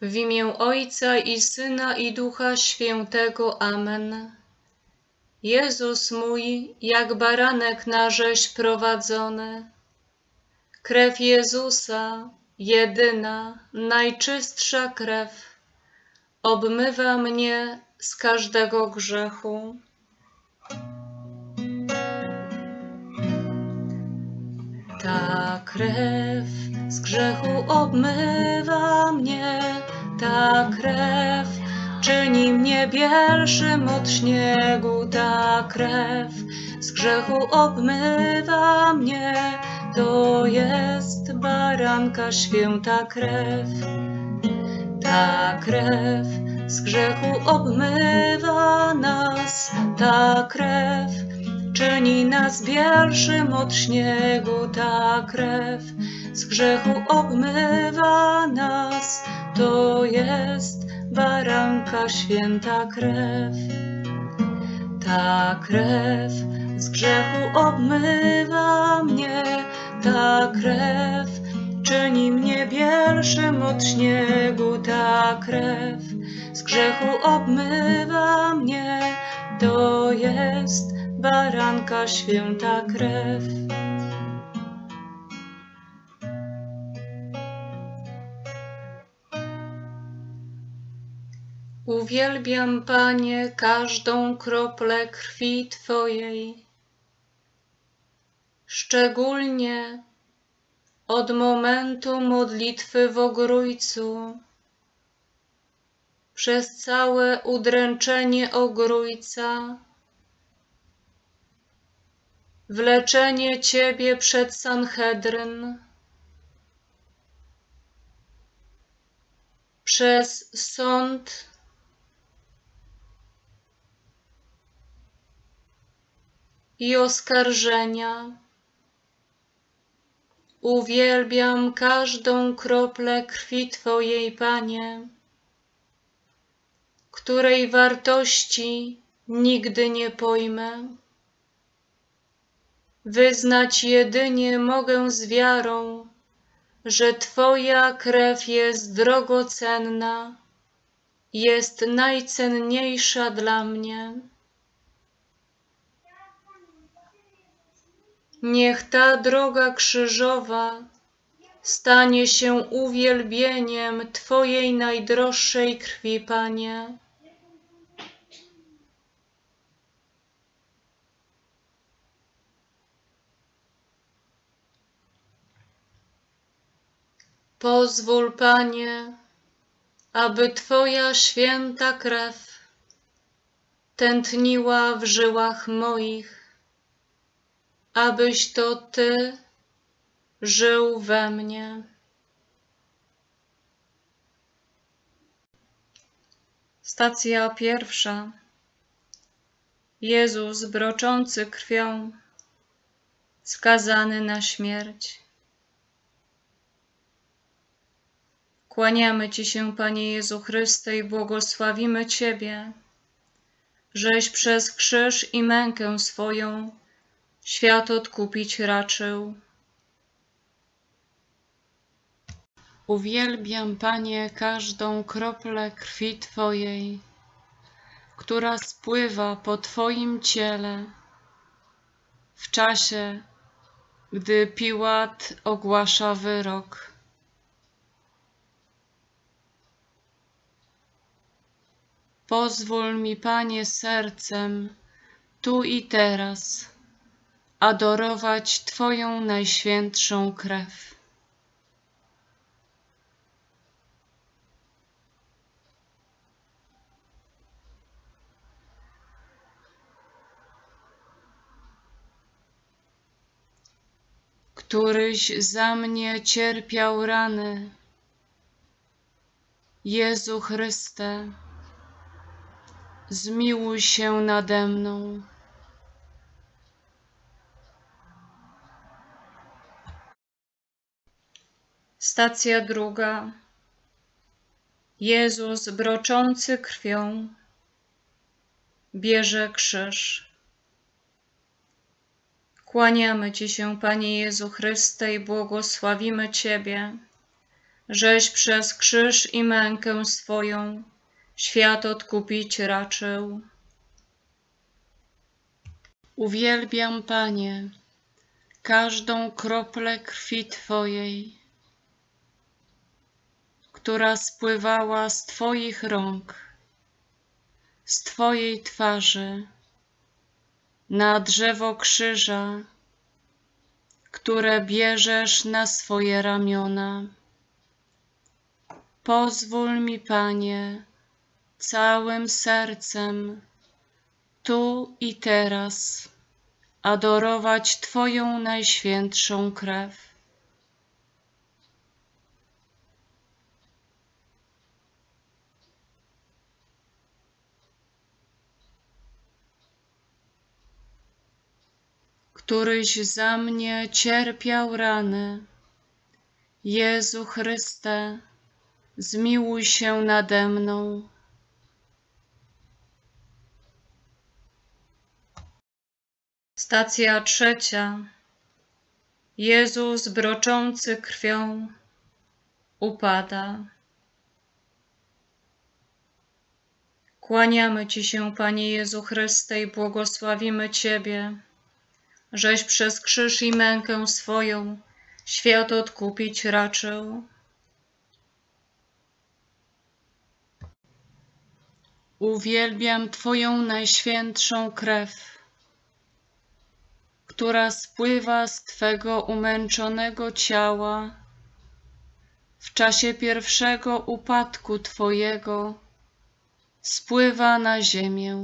W imię Ojca i Syna i Ducha Świętego. Amen. Jezus mój, jak baranek na rzeź prowadzony. Krew Jezusa, jedyna, najczystsza krew, obmywa mnie z każdego grzechu. Ta krew z grzechu obmywa mnie, ta krew czyni mnie bielszym od śniegu, ta krew z grzechu obmywa mnie, to jest baranka święta krew. Ta krew z grzechu obmywa nas, ta krew czyni nas bielszym od śniegu, ta krew z grzechu obmywa nas, to jest baranka święta krew. Ta krew z grzechu obmywa mnie, ta krew czyni mnie bielszym od śniegu, ta krew z grzechu obmywa mnie, to jest baranka święta krew. Uwielbiam, Panie, każdą kroplę krwi Twojej, szczególnie od momentu modlitwy w ogrójcu, przez całe udręczenie ogrójca, wleczenie Ciebie przed Sanhedryn, przez sąd i oskarżenia. Uwielbiam każdą kroplę krwi Twojej, Panie, której wartości nigdy nie pojmę. Wyznać jedynie mogę z wiarą, że Twoja krew jest drogocenna, jest najcenniejsza dla mnie. Niech ta droga krzyżowa stanie się uwielbieniem Twojej najdroższej krwi, Panie. Pozwól, Panie, aby Twoja święta krew tętniła w żyłach moich, abyś to Ty żył we mnie. Stacja pierwsza. Jezus broczący krwią, skazany na śmierć. Kłaniamy Ci się, Panie Jezu Chryste, i błogosławimy Ciebie, żeś przez krzyż i mękę swoją świat odkupić raczył. Uwielbiam, Panie, każdą kroplę krwi Twojej, która spływa po Twoim ciele w czasie, gdy Piłat ogłasza wyrok. Pozwól mi, Panie, sercem, tu i teraz, adorować Twoją najświętszą krew. Któryś za mnie cierpiał rany, Jezu Chryste, zmiłuj się nade mną. Stacja druga. Jezus broczący krwią bierze krzyż. Kłaniamy Ci się, Panie Jezu Chryste, i błogosławimy Ciebie, żeś przez krzyż i mękę swoją świat odkupić raczył. Uwielbiam, Panie, każdą kroplę krwi Twojej, która spływała z Twoich rąk, z Twojej twarzy, na drzewo krzyża, które bierzesz na swoje ramiona. Pozwól mi, Panie, całym sercem, tu i teraz, adorować Twoją najświętszą krew. któryś za mnie cierpiał rany. Jezu Chryste, zmiłuj się nade mną. Stacja trzecia. Jezus broczący krwią upada. Kłaniamy Ci się, Panie Jezu Chryste, i błogosławimy Ciebie, żeś przez krzyż i mękę swoją świat odkupić raczył. Uwielbiam Twoją najświętszą krew, która spływa z Twego umęczonego ciała w czasie pierwszego upadku Twojego, spływa na ziemię.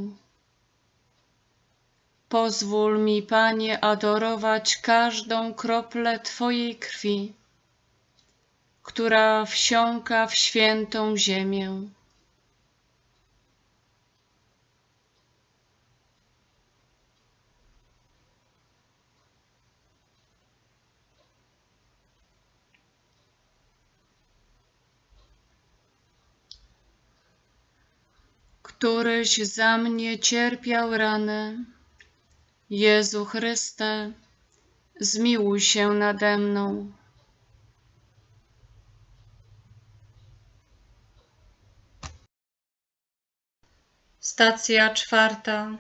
Pozwól mi, Panie, adorować każdą kroplę Twojej krwi, która wsiąka w świętą ziemię. Któryś za mnie cierpiał rany. Jezu Chryste, zmiłuj się nade mną. Stacja czwarta.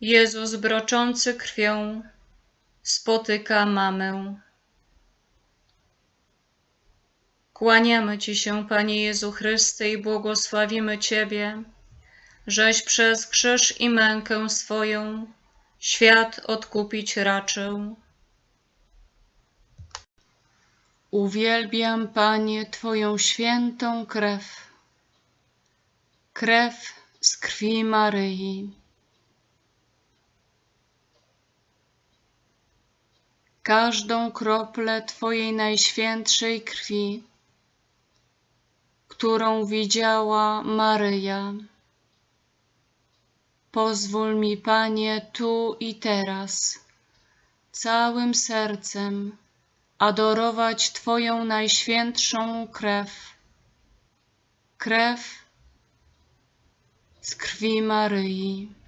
Jezus broczący krwią spotyka mamę. Kłaniamy Ci się, Panie Jezu Chryste, i błogosławimy Ciebie, żeś przez krzyż i mękę swoją świat odkupić raczył. Uwielbiam, Panie, Twoją świętą krew, krew z krwi Maryi. Każdą kroplę Twojej najświętszej krwi, którą widziała Maryja. Pozwól mi, Panie, tu i teraz, całym sercem adorować Twoją najświętszą krew, krew z krwi Maryi.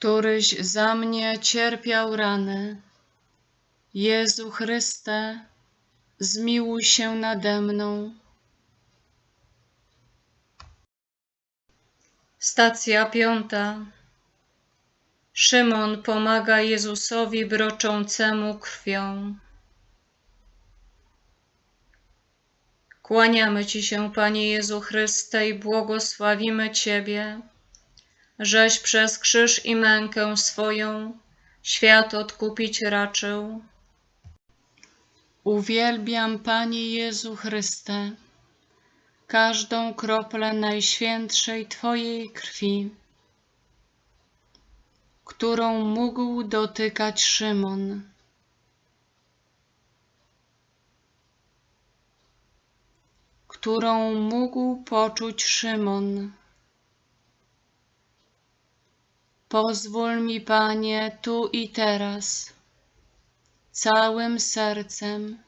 Któryś za mnie cierpiał rany. Jezu Chryste, zmiłuj się nade mną. Stacja piąta. Szymon pomaga Jezusowi broczącemu krwią. Kłaniamy Ci się, Panie Jezu Chryste, i błogosławimy Ciebie, żeś przez krzyż i mękę swoją świat odkupić raczył. Uwielbiam, Panie Jezu Chryste, każdą kroplę najświętszej Twojej krwi, którą mógł dotykać Szymon. którą mógł poczuć Szymon. Pozwól mi, Panie, tu i teraz, całym sercem,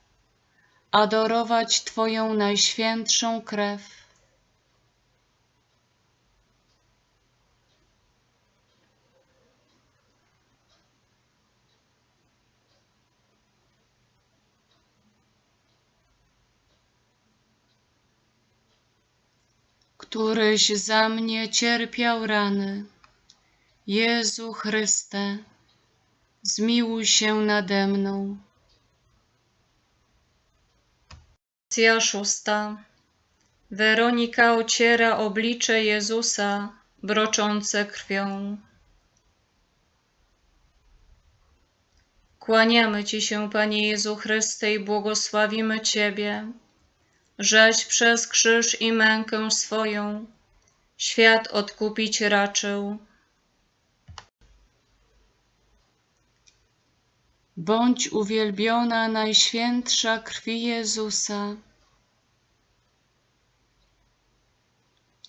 adorować Twoją najświętszą krew. Któryś za mnie cierpiał rany. Jezu Chryste, zmiłuj się nade mną. Lekcja szósta. Weronika ociera oblicze Jezusa, broczące krwią. Kłaniamy Ci się, Panie Jezu Chryste, i błogosławimy Ciebie, żeś przez krzyż i mękę swoją świat odkupić raczył. Bądź uwielbiona Najświętsza krwi Jezusa,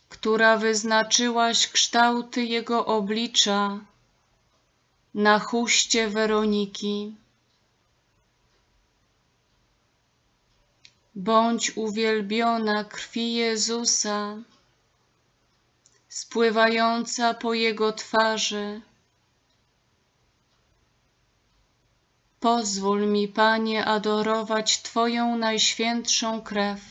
która wyznaczyłaś kształty Jego oblicza na chuście Weroniki. Bądź uwielbiona krwi Jezusa, spływająca po Jego twarzy. Pozwól mi, Panie, adorować Twoją najświętszą krew,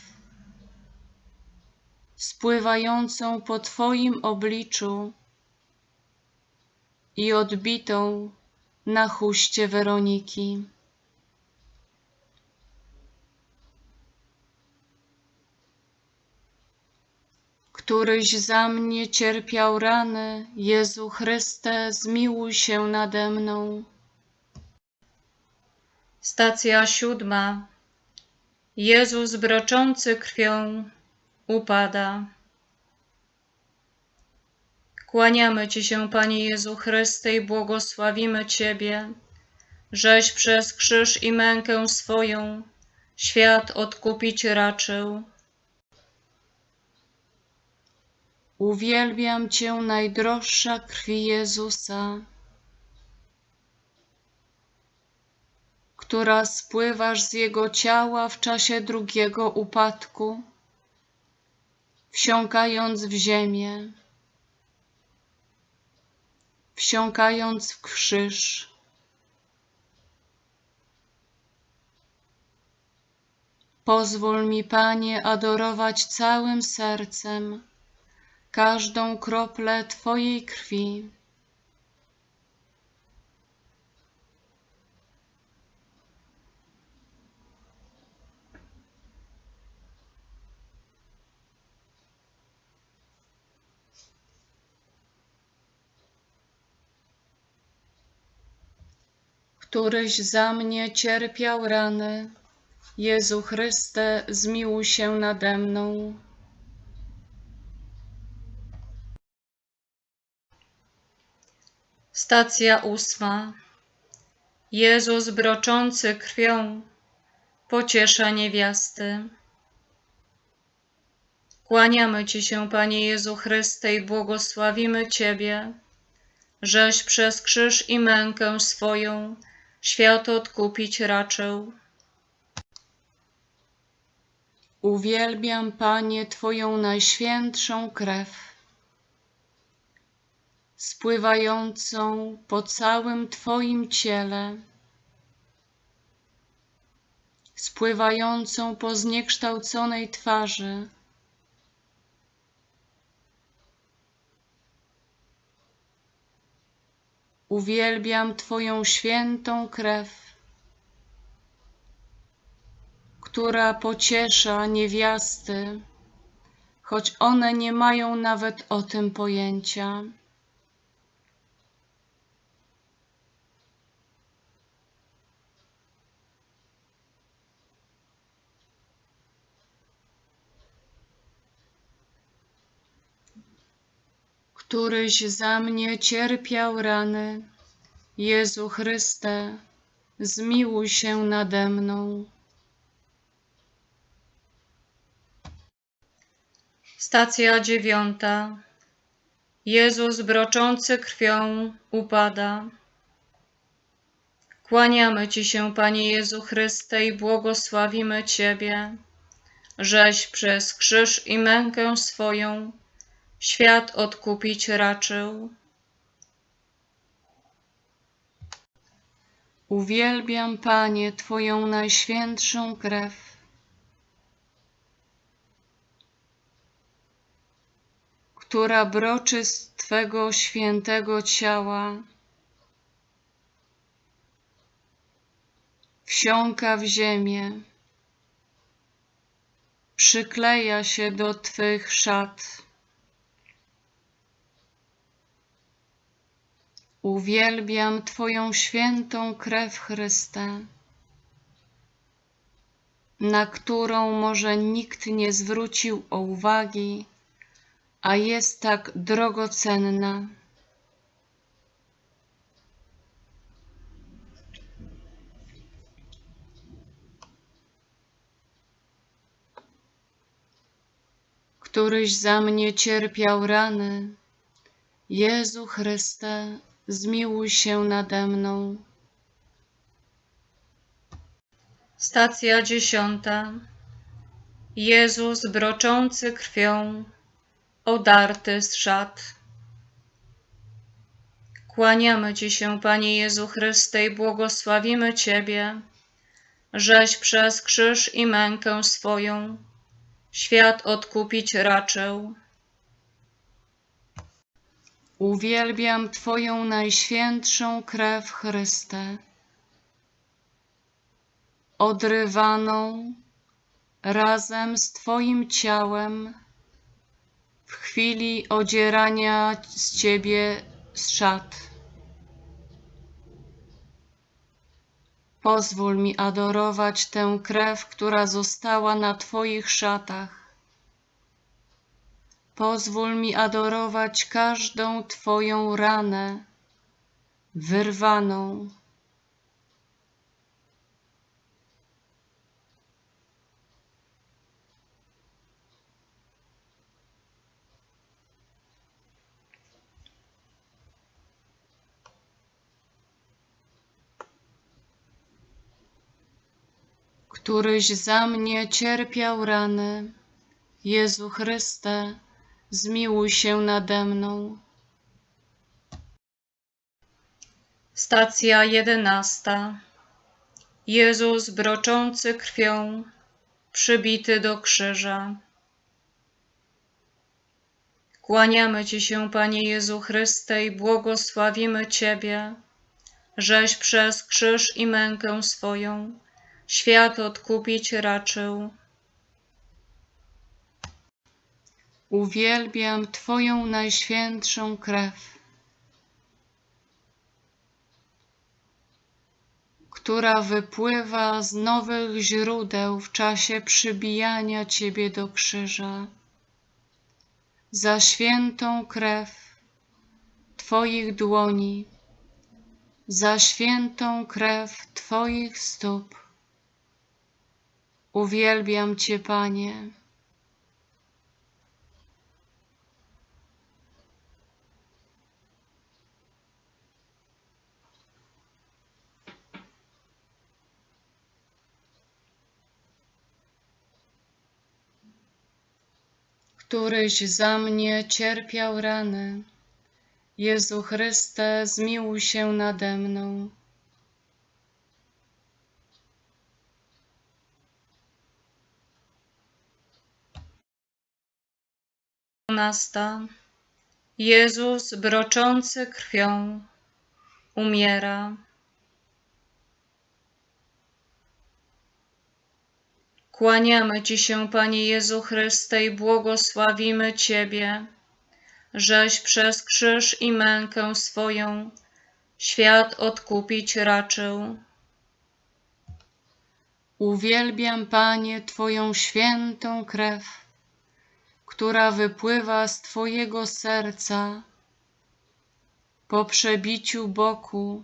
spływającą po Twoim obliczu i odbitą na chuście Weroniki. Któryś za mnie cierpiał rany, Jezu Chryste, zmiłuj się nade mną. Stacja siódma. Jezus broczący krwią upada. Kłaniamy Ci się, Panie Jezu Chryste, i błogosławimy Ciebie, żeś przez krzyż i mękę swoją świat odkupić raczył. Uwielbiam Cię, najdroższa krwi Jezusa, która spływasz z Jego ciała w czasie drugiego upadku, wsiąkając w ziemię, wsiąkając w krzyż. Pozwól mi, Panie, adorować całym sercem każdą kroplę Twojej krwi. Któryś za mnie cierpiał rany, Jezu Chryste, zmiłuj się nade mną. Stacja ósma. Jezus broczący krwią pociesza niewiasty. Kłaniamy Ci się, Panie Jezu Chryste, i błogosławimy Ciebie, żeś przez krzyż i mękę swoją świat odkupić raczył. Uwielbiam, Panie, Twoją najświętszą krew, spływającą po całym Twoim ciele, spływającą po zniekształconej twarzy. Uwielbiam Twoją świętą krew, która pociesza niewiasty, choć one nie mają nawet o tym pojęcia. Któryś za mnie cierpiał rany, Jezu Chryste, zmiłuj się nade mną. Stacja dziewiąta. Jezus broczący krwią upada. Kłaniamy Ci się, Panie Jezu Chryste, i błogosławimy Ciebie, żeś przez krzyż i mękę swoją świat odkupić raczył. Uwielbiam, Panie, Twoją najświętszą krew, która broczy z Twego świętego ciała, wsiąka w ziemię, przykleja się do Twych szat. Uwielbiam Twoją świętą krew, Chryste, na którą może nikt nie zwrócił uwagi, a jest tak drogocenna. Któryś za mnie cierpiał rany, Jezu Chryste, zmiłuj się nade mną. Stacja dziesiąta. Jezus broczący krwią, odarty z szat. Kłaniamy Ci się, Panie Jezu Chryste, i błogosławimy Ciebie, żeś przez krzyż i mękę swoją świat odkupić raczył. Uwielbiam Twoją najświętszą krew, Chryste, odrywaną razem z Twoim ciałem w chwili odzierania z Ciebie z szat. Pozwól mi adorować tę krew, która została na Twoich szatach. Pozwól mi adorować każdą Twoją ranę, wyrwaną. Któryś za mnie cierpiał rany, Jezu Chryste, zmiłuj się nade mną. Stacja jedenasta. Jezus broczący krwią, przybity do krzyża. Kłaniamy Ci się, Panie Jezu Chryste, i błogosławimy Ciebie, żeś przez krzyż i mękę swoją świat odkupić raczył. Uwielbiam Twoją najświętszą krew, która wypływa z nowych źródeł w czasie przybijania Ciebie do krzyża. Za świętą krew Twoich dłoni, za świętą krew Twoich stóp. Uwielbiam Cię, Panie. Któryś za mnie cierpiał rany. Jezu Chryste, zmiłuj się nade mną. Dwunasta. Jezus broczący krwią umiera. Kłaniamy Ci się, Panie Jezu Chryste, i błogosławimy Ciebie, żeś przez krzyż i mękę swoją świat odkupić raczył. Uwielbiam, Panie, Twoją świętą krew, która wypływa z Twojego serca po przebiciu boku.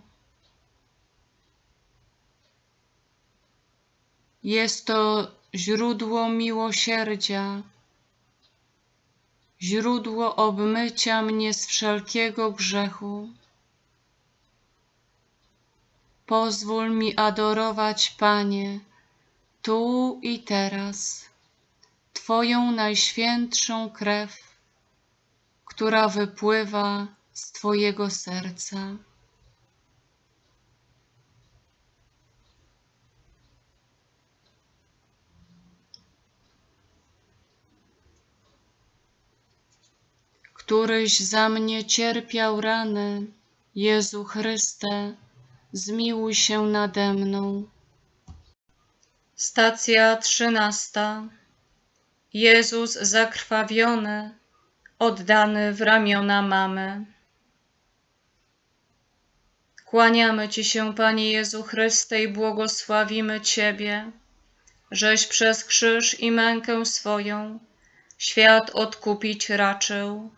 Jest to źródło miłosierdzia, źródło obmycia mnie z wszelkiego grzechu. Pozwól mi adorować, Panie, tu i teraz, Twoją najświętszą krew, która wypływa z Twojego serca. Któryś za mnie cierpiał rany, Jezu Chryste, zmiłuj się nade mną. Stacja trzynasta. Jezus zakrwawiony, oddany w ramiona mamy. Kłaniamy Ci się, Panie Jezu Chryste, i błogosławimy Ciebie, żeś przez krzyż i mękę swoją świat odkupić raczył.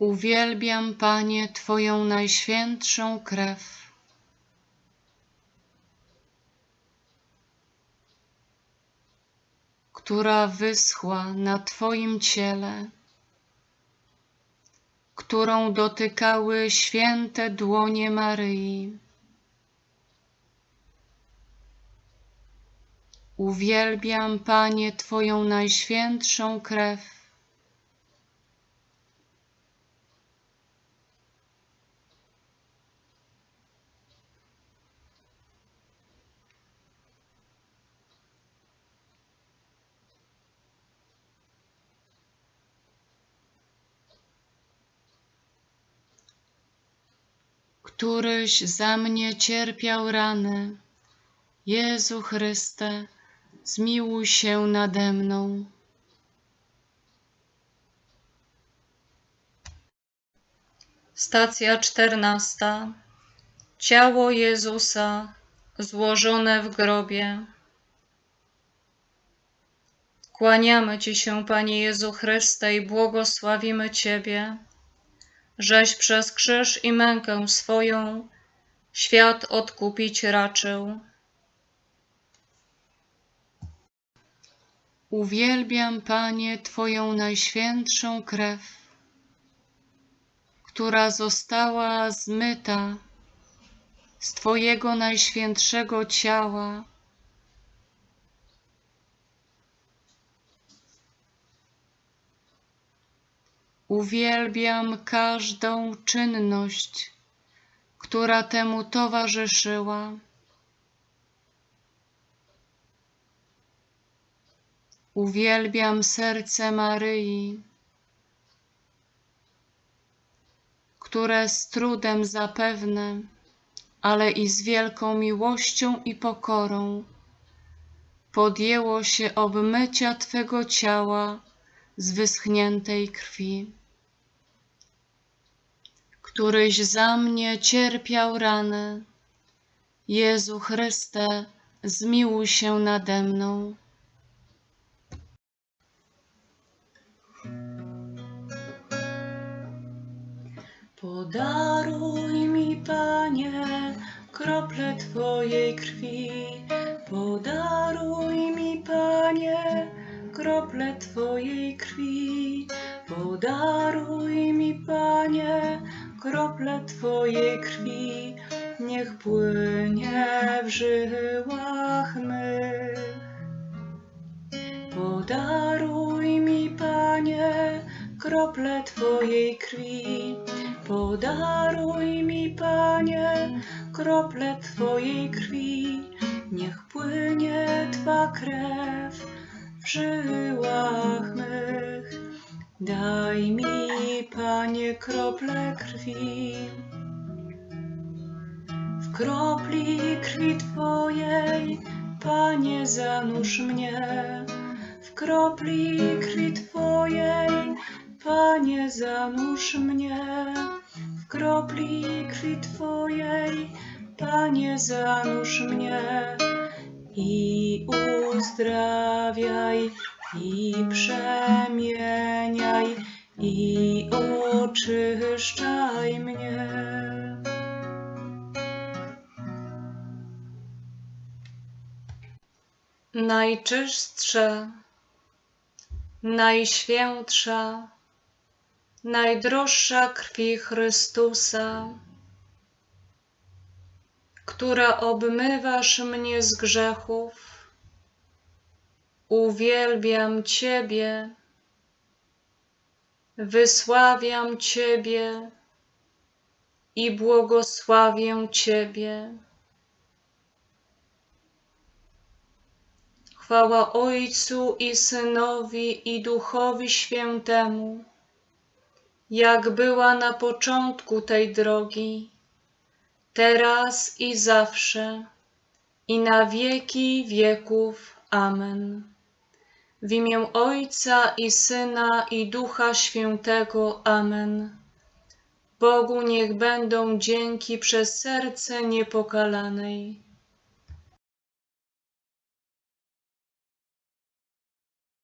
Uwielbiam, Panie, Twoją najświętszą krew. która wyschła na Twoim ciele, którą dotykały święte dłonie Maryi. Uwielbiam, Panie, Twoją najświętszą krew, któryś za mnie cierpiał rany. Jezu Chryste, zmiłuj się nade mną. Stacja czternasta. Ciało Jezusa złożone w grobie. Kłaniamy Ci się, Panie Jezu Chryste, i błogosławimy Ciebie, żeś przez krzyż i mękę swoją świat odkupić raczył. Uwielbiam, Panie, Twoją najświętszą krew, która została zmyta z Twojego najświętszego ciała. Uwielbiam każdą czynność, która temu towarzyszyła. Uwielbiam serce Maryi, które z trudem zapewne, ale i z wielką miłością i pokorą podjęło się obmycia Twego ciała z wyschniętej krwi, któryś za mnie cierpiał rany. Jezu Chryste, zmiłuj się nade mną. Podaruj mi, Panie, krople Twojej krwi. Podaruj mi, Panie, krople Twojej krwi. Podaruj mi, Panie, krople Twojej krwi. Niech płynie w żyłach mych. Podaruj mi, Panie, krople Twojej krwi. Podaruj mi, Panie, krople Twojej krwi. Niech płynie Twa krew w żyłach mych. Daj mi, Panie, krople krwi. W kropli krwi Twojej, Panie, zanurz mnie. W kropli krwi Twojej, Panie, zanurz mnie. W kropli krwi Twojej, Panie, zanurz mnie. I uzdrawiaj, i przemieniaj, i oczyszczaj mnie. Najczystsze, najświętsza, najdroższa krwi Chrystusa, która obmywasz mnie z grzechów, uwielbiam Ciebie, wysławiam Ciebie i błogosławię Ciebie. Chwała Ojcu i Synowi i Duchowi Świętemu, jak była na początku tej drogi, teraz i zawsze, i na wieki wieków. Amen. W imię Ojca i Syna i Ducha Świętego. Amen. Bogu niech będą dzięki przez serce niepokalanej.